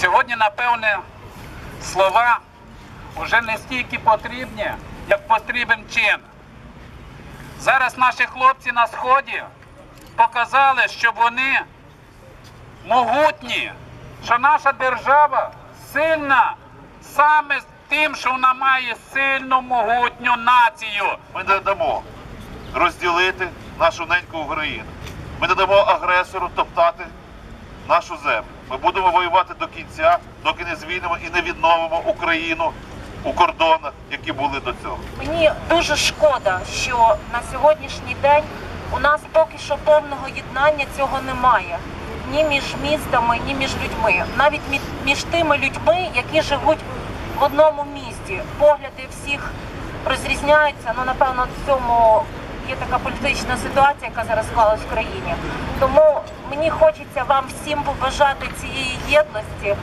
Сьогодні, напевне, слова вже не стільки потрібні, як потрібен чин. Зараз наші хлопці на сході показали, що вони могутні, що наша держава сильна саме з тим, що вона має сильну могутню націю. Ми не дамо розділити нашу неньку Україну. Ми не дамо агресору топтати нашу землю. Ми будемо воювати до кінця, доки не звільнимо і не відновимо Україну у кордонах, які були до цього. Мені дуже шкода, що на сьогоднішній день у нас поки що повного єднання цього немає. Ні між містами, ні між людьми. Навіть між тими людьми, які живуть в одному місті. Погляди всіх розрізняються. Ну, напевно, в цьому є така політична ситуація, яка зараз склалась в країні. Тому мені хочеться вам всім побажати цієї єдності.